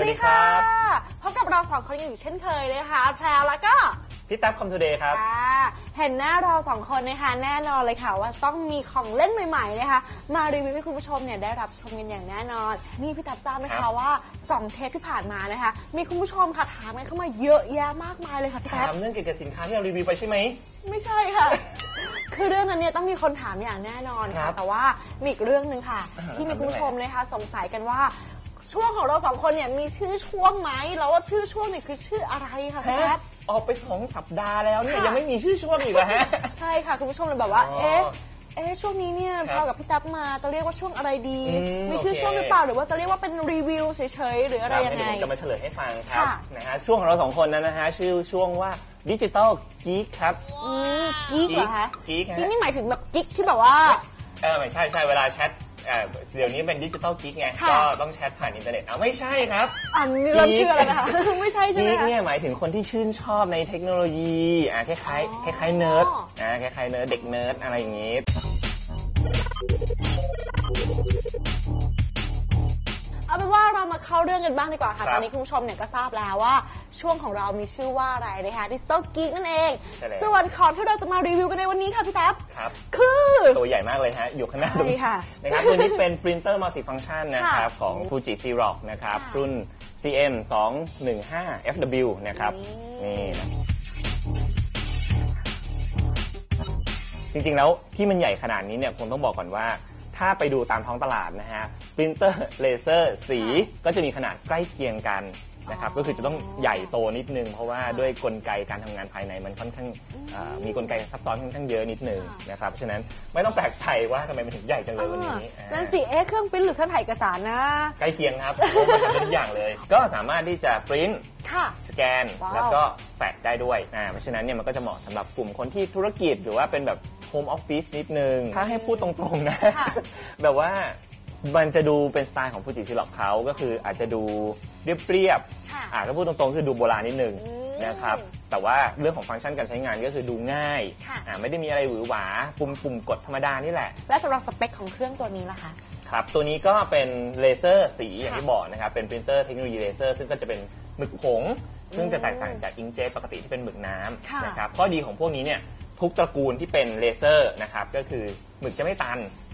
วัสดีค่ะ พบกับเราสองคนอย่างเช่นเคยนะคะแพรวแล้วก็พี่ตั๊บคอมทูเดย์ครับ อ่า เห็นหน้าเราสองคนนะคะแน่นอนเลยค่ะ ว่าต้องมีของเล่นใหม่ๆนะคะมารีวิวให้คุณผู้ชมเนี่ยได้รับชมกันอย่างแน่นอน นี่พี่ตับทราบไหมครัคะบ ว่าสองเทปที่ผ่านมานะคะ มีคุณผู้ชมค่ะถามกันเข้ามาเยอะแยะมากมายเลยค่ะพี่ตับถามเรื่องเกี่ยวกับสินค้าที่เรารีวิวไปใช่ไหม ไม่ใช่ค่ะ คือเรื่องนั้นเนี่ยต้องมีคนถามอย่างแน่นอนครัค่ะ บแต่ว่ามีอีกเรื่องหนึ่งค่ะ อ่าที่มีถามคุณเรื่องผู้ชมอะไรนะคะสงสัยกันว่า ช่วงของเราสองคนเนี่ยมีชื่อช่วงไหมแล้วว่าชื่อช่วงเนี่ยคือชื่ออะไรค่ะพี่ฮะแพท ออกไปสองสัปดาห์แล้วเนี่ยค่ะ ยังไม่มีชื่อช่วงอีกเหรอฮะ ใช่ค่ะ คุณผู้ชมเลยแบบว่า อ๋อเอ๊ะ เอ๊ะ ช่วงนี้เนี่ยครับพากับพี่ตั๊บมาจะเรียกว่าช่วงอะไรดี อืมมีชื่อโอเค ช่วงหรือเปล่า หรือว่าจะเรียกว่าเป็นรีวิวเฉยๆ หรืออะไรยังเดี๋ไงวผมจะมาเฉลยให้ฟังครับค่ะ นะฮะช่วงของเราสองคนนั้นนะฮะชื่อช่วงว่าดิจิตอลกี๊ครับ อืมกิ๊กเหรอคะกิ๊กฮะกิ๊กนี่หมายถึงแบบกิ๊กที่แบบว่า เออไม่ใช่ใช่เวลาแชท เอ่อเดี๋ยวนี้เป็นดิจิตอลกิ๊กไง ค่ะ ก็ต้องแชทผ่านอินเทอร์เน็ตเอาไม่ใช่ครับ อันนี้เราเชื่อแล้วนะคะ ไม่ใช่ใช่ไหมกิ๊กคะ เนี่ยหมายถึงคนที่ชื่นชอบในเทคโนโลยีอะคล้ายอ๋อ ๆคล้ายๆเนิร์ดอะคล้ายๆเนิร์ดเด็กเนิร์ดอะไรอย่างงี้ เอาเป็นว่าเรามาเข้าเรื่องกันบ้างดีกว่าค่ะ ครับตอนนี้คุณผู้ชมเนี่ยก็ทราบแล้วว่า ช่วงของเรามีชื่อว่าอะไรนะคะดิจิตอลกิ๊กนั่นเอง ใช่แล้ว ส่วนของที่เราจะมารีวิวกันในวันนี้ค่ะพี่แท็บครับ คือ ตัวใหญ่มากเลยฮะ อยู่ข้างหน้าตรงนี้ใช่ค่ะนะครับตัวนี้เป็นปรินเตอร์มัลติฟัง c t ชันนะครับ ค่ะของ Fuji Xerox นะครับ ค่ะ รุ่น CM 215 FW นะครับนี่นี่นะจริงๆแล้วที่มันใหญ่ขนาดนี้เนี่ยคงต้องบอกก่อนว่า ถ้าไปดูตามท้องตลาดนะฮะ ปรินเตอร์เลเซอร์สีก็จะมีขนาดใกล้เคียงกันนะครับก็คือจะต้องใหญ่โตนิดนึง เพราะว่าด้วยกลไกการทำงานภายในมันค่อนข้างเอ่อมีกลไกซับซ้อนค่อนข้างเยอะนิดนึงนะครับเพราะฉะนั้นไม่ต้องแปลกใจว่าทำไมมันถึงใหญ่จังเลยวันนี้อ่าอ่านั่นสิเอ๊ะเครื่องปริ้นหรือเครื่องถ่ายเอกสารนะ ใกล้เคียงครับเพราะมันทำได้ทุกอย่างเลย ก็สามารถที่จะปริ้นค่ะสแกนว้าวแล้วก็แฟกได้ด้วยอ่าเพราะฉะนั้นเนี่ยมันก็จะเหมาะสำหรับกลุ่มคนที่ธุรกิจหรือว่าเป็นแบบโฮมออฟฟิศนิดนึง ถ้าให้พูดตรงๆนะค่ะแบบว่า มันจะดูเป็นสไตล์ของฟูจิซิล็อกเขาก็คืออาจจะดูเรียบค่ะๆอ่าถ้าพูดตรงๆคือดูโบราณนิดนึงอืมนะครับ แต่ว่าเรื่องของฟังก์ชันการใช้งานก็คือดูง่ายค่ะ อ่าไม่ได้มีอะไรหวือหวาปุ่มปุ่มกดธรรมดานี่แหละ และสำหรับสเปคของเครื่องตัวนี้ล่ะคะ ครับ ตัวนี้ก็เป็นเลเซอร์สีอย่างค่ะที่บอกนะครับ เป็นปรินเตอร์เทคโนโลยีเลเซอร์ซึ่งก็จะเป็นหมึกผง ซึ่งจะแตกต่างจากอิงเจตปกติที่เป็นหมึกน้ค่ะำนะครับ ข้อดีของพวกนี้เนี่ยทุกตระกูลที่เป็นเลเซอร์นะครับก็คือหมึกจะไม่ตันอ๋อ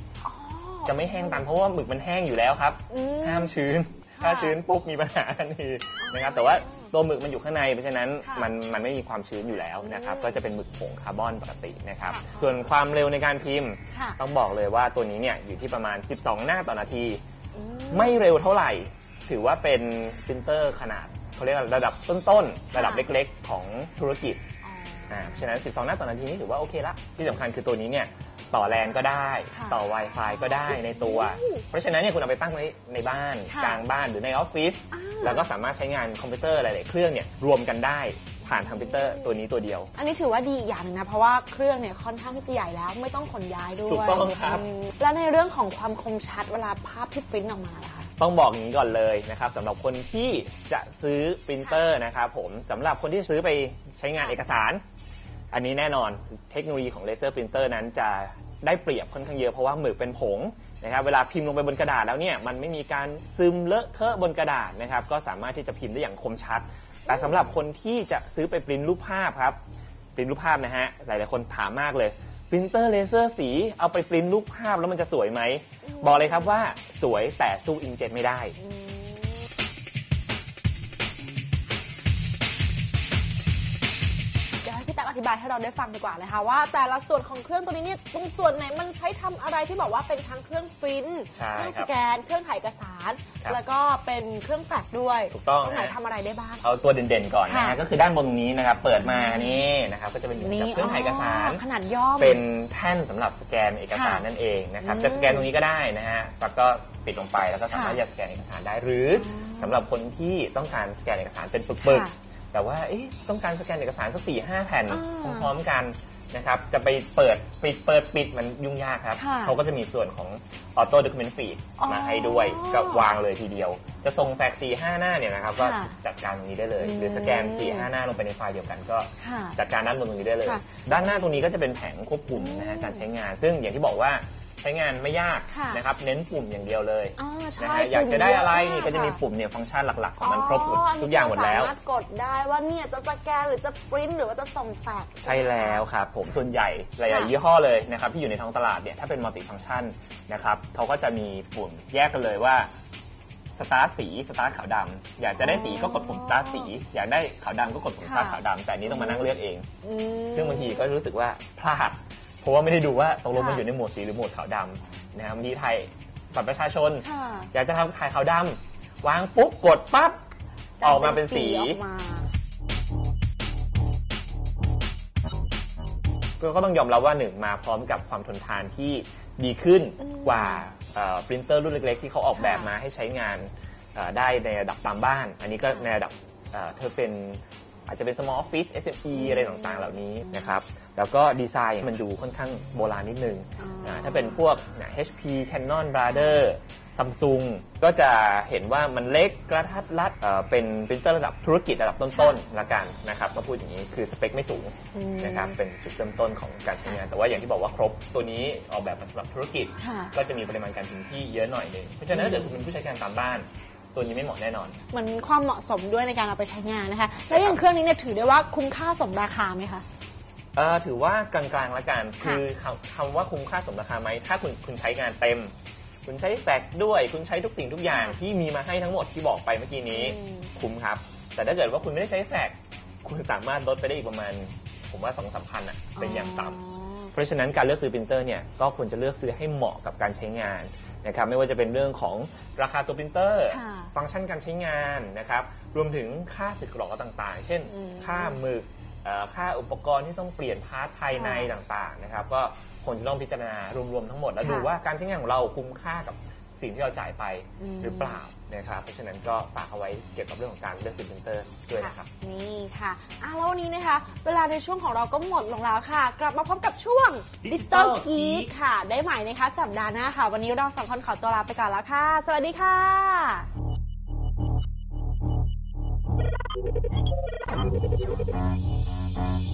จะไม่แห้งตันเพราะว่าหมึกมันแห้งอยู่แล้วครับ อืม ห้ามชื้นค่ะถ้าชื้นปุ๊บมีปัญหาทันทีนะครับ แต่ว่าตัวหมึกมันอยู่ข้างในเพราะฉะนั้นค่ะมันมันไม่มีความชื้นอยู่แล้วนะครับอืมก็จะเป็นหมึกผงคาร์บอนปกตินะครับ ค่ะ ส่วนความเร็วในการพิมพ์ ค่ะต้องบอกเลยว่าตัวนี้เนี่ยอยู่ที่ประมาณ 12 หน้าต่อนาที อืม ไม่เร็วเท่าไหร่ ถือว่าเป็นปรินเตอร์ขนาดเขาเรียกว่าระดับต้นๆระดับค่ะเล็กๆ ของธุรกิจอ๋อ อ่าเพราะฉะนั้น 12 หน้าต่อนาทีนี่ถือว่าโอเคละ ที่สำคัญคือตัวนี้เนี่ย ต่อแลนก็ได้ ค่ะต่อ Wi-Fi ก็ได้ในตัวอู้เพราะฉะนั้นเนี่ยคุณเอาไปตั้งไว้ในบ้านค่ะ กลางบ้านหรือในออฟฟิศอ่าแล้วก็สามารถใช้งานคอมพิวเตอร์หลายๆเครื่องเนี่ยรวมกันได้ผ่านทางปรินเตอร์ตัวนี้ตัวเดียว อันนี้ถือว่าดีอีกอย่างหนึงนะ เพราะว่าเครื่องเนี่ยค่อนข้างที่จะใหญ่แล้วไม่ต้องขนย้ายด้วยถูกต้องครับ มและในเรื่องของความคมชัดเวลาภาพที่ปริ้นออกมาล่ะคะ ต้องบอกอย่างนี้ก่อนเลยนะครับสำหรับคนที่จะซื้อปรินเตอร์นะครับผมสำหรับคนที่ซื้อไปใช้งานเอกสาร อันนี้แน่นอนเทคโนโลยีของเลเซอร์ปรินเตอร์นั้นจะ ได้เปรียบค่อนข้างเยอะเพราะว่าหมึกเป็นผงนะครับเวลาพิมพ์ลงไปบนกระดาษแล้วเนี่ยมันไม่มีการซึมเลอะเทอะบนกระดาษนะครับก็สามารถที่จะพิมพ์ได้อย่างคมชัด แต่สำหรับคนที่จะซื้อไปปริ้นรูปภาพครับปริ้นรูปภาพนะฮะหลายๆคนถามมากเลยปรินเตอร์เลเซอร์สีเอาไปปริ้นรูปภาพแล้วมันจะสวยไหมบอกเลยครับว่าสวยแต่สู้อิงเจ็ตไม่ได้ายให้เราได้ฟังดีกว่านะคะว่า แต่ละส่วนของเครื่องตัวนี้เนี่ยตรงส่วนไหนมันใช้ทำอะไรที่บอกว่าเป็นทั้งเครื่องปริ้นใช่เครื่องคสรับแกน เครื่องถ่ายเอกสาร ครับแล้วก็เป็นเครื่องแฟกซ์ด้วยถูกต้องตรงไหนฮะ ทำอะไรได้บ้าง เอาตัวเด่นๆก่อนนะค่ะ ฮะก็คือด้านบนตรงนี้นะครับเปิดมานี่นะครับก็จะเป็นเหมือนนี่กับเครื่องถ่ายเอกสาร ขนาดย่อม เป็นแท่นสำหรับสแกนเอกสารค่ะนั่นเองนะครับอืมจะสแกนตรงนี้ก็ได้นะฮะแล้วก็ปิดลงไปแล้วก็สามารถค่ะจะสแกนเอกสารได้หรือออสำหรับคนที่ต้องการสแกนเอกสารเป็นปึกค่ะๆ แต่ว่าเอ๊ะต้องการสแกนเอกสารสักสี่ห้าแผ่นอ่าพร้อมๆกันนะครับจะไปเปิดปิดเปิดปิดมันยุ่งยากครับค่ะเขาก็จะมีส่วนของ Auto Document Feed อ๋อมาให้ด้วยก็วางเลยทีเดียว จะส่งแฟกซ์สี่ห้าหน้าเนี่ยนะครับก็ค่ะจัดการตรงนี้ได้เลยอืมหรือสแกน4ี่ห้าหน้าลงไปในไฟล์เดียวกันก็ค่ะจัดการด้านบนตรงนี้ได้เลยค่ะด้านหน้าตรงนี้ก็จะเป็นแผงควบคุมนะฮะการใช้งาน ซึ่งอย่างที่บอกว่า ช้งานไม่ยากค่ะนะครับเน้นปุ่มอย่างเดียวเลยอ๋อใช่นะฮะอยากจะได้อะไรปุ่มเยนี่มก็จะมีค่ปุ่มเนี่ยฟังก์ชันหลักๆของมันครบหมดอ๋อทุกอย่างหมดแล้ว สามารถกดได้ว่าเนี่ยจะสแกนหรือจะปริ้นหรือว่าจะส่งแฟกซ์ ใช่แล้วครับผมส่วนใหญ่หลายค่ะๆยี่ห้อเลยนะครับที่อยู่ในท้องตลาดเนี่ยถ้าเป็นมัลติฟัง c t ชันนะครับเขาก็จะมีปุ่มแยกกันเลยว่าสตาร์ทสีสตาร์ทขาวดำอยากจะได้สีก็กดปุ่มสตาร์ทสีอยากได้ขาวดำก็กดปุ่มสตาร์ทขาวดำแต่อันนี้ต้องมานั่งเลือกเอง อืม ซึ่งบางทีก็รู้สึกว่าพลาด เพราะว่าไม่ได้ดูว่าตกลงมันค่ะอยู่ในโหมดสีหรือโหมดขาวดำนะครับบางทีไทยบัตรประชาชน ค่ะอยากจะทำถ่ายขาวดำวางปุ๊บกดปั๊บออกมาเป็นสี ออกมา ก็ต้องยอมรับว่าหนึ่งมาพร้อมกับความทนทานที่ดีขึ้นอืมกว่าปรินเตอร์รุ่นเล็ก ๆ ที่เขาออกแบบค่ะมาให้ใช้งานเอ่อได้ในระดับตามบ้าน อันนี้ก็ในระดับเอ่อเธอเป็นอาจจะเป็น small office SME อะไรต่างๆ เหล่านี้นะครับ แล้วก็ดีไซน์มันดูค่อนข้างโบราณนิดนึงอ๋อนะถ้าเป็นพวกนะ HP Canon Brother Samsung ก็จะเห็นว่ามันเล็กกระทัดรัดเอ่อเป็นปรินเตอร์ระดับธุรกิจระดับต้นๆละกันนะครับก็พูดอย่างนี้คือสเปคไม่สูงอืมนะครับเป็นจุดเริ่มต้นของการใช้งาน แต่ว่าอย่างที่บอกว่าครบตัวนี้ออกแบบมาสำหรับธุรกิจค่ะก็จะมีปริมาณการพิมพ์ที่เยอะหน่อยหนึงเพราะฉะนั้นถ้าเกิดคุณเป็นผู้ใช้งานตามบ้าน ตัวนี้ไม่เหมาะแน่นอนเหมือนความเหมาะสมด้วยในการเอาไปใช้งานนะคะ แล้วอย่างเครื่องนี้เนี่ยถือได้ว่าคุ้มค่าสมราคาไหมคะ เอ่อถือว่ากลางๆละกัน ค่ะคือคำคำว่าคุ้มค่าสมราคาไหมถ้าคุณคุณใช้งานเต็ม คุณใช้แฟกซ์ด้วย คุณใช้ทุกสิ่งทุกอย่างที่มีมาให้ทั้งหมดที่บอกไปเมื่อกี้นี้ อืม คุ้มครับ แต่ถ้าเกิดว่าคุณไม่ได้ใช้แฟกซ์คุณสามารถลดไปได้อีกประมาณ ผมว่าสองสามพันอะเป็นอย่างต่ำ เพราะฉะนั้นการเลือกซื้อปรินเตอร์เนี่ยก็ควรจะเลือกซื้อให้เหมาะกับการใช้งานนะครับไม่ว่าจะเป็นเรื่องของราคาตัวปรินเตอร์ ค่ะฟังก์ชันการใช้งานนะครับรวมถึงค่าสึกหรอต่างๆ เช่น อืม ค่าหมึกเอ่อ ค่าอุปกรณ์ที่ต้องเปลี่ยนพาร์ทภายในค่ะต่างๆนะครับก็ควรจะต้องพิจารณารวมๆทั้งหมด แล้วค่ะดูว่าการใช้งานของเราคุ้มค่ากับสิ่งที่เราจ่ายไปอืมหรือเปล่านะครับเพราะฉะนั้นก็ฝากเอาไว้เกี่ยวกับเรื่องของการเลือกซื้อปรินเตอร์ด้วยนะครับนี่ค่ะอะแล้ววันนี้นะคะ เวลาในช่วงของเราก็หมดลงแล้วค่ะ กลับมาพบกับช่วง Digital Digital Geek Geek ค่ะ ได้ใหม่นะคะสัปดาห์หน้าค่ะ วันนี้เราสองคนขอตัวลาไปก่อนแล้วค่ะ สวัสดีค่ะ Bye.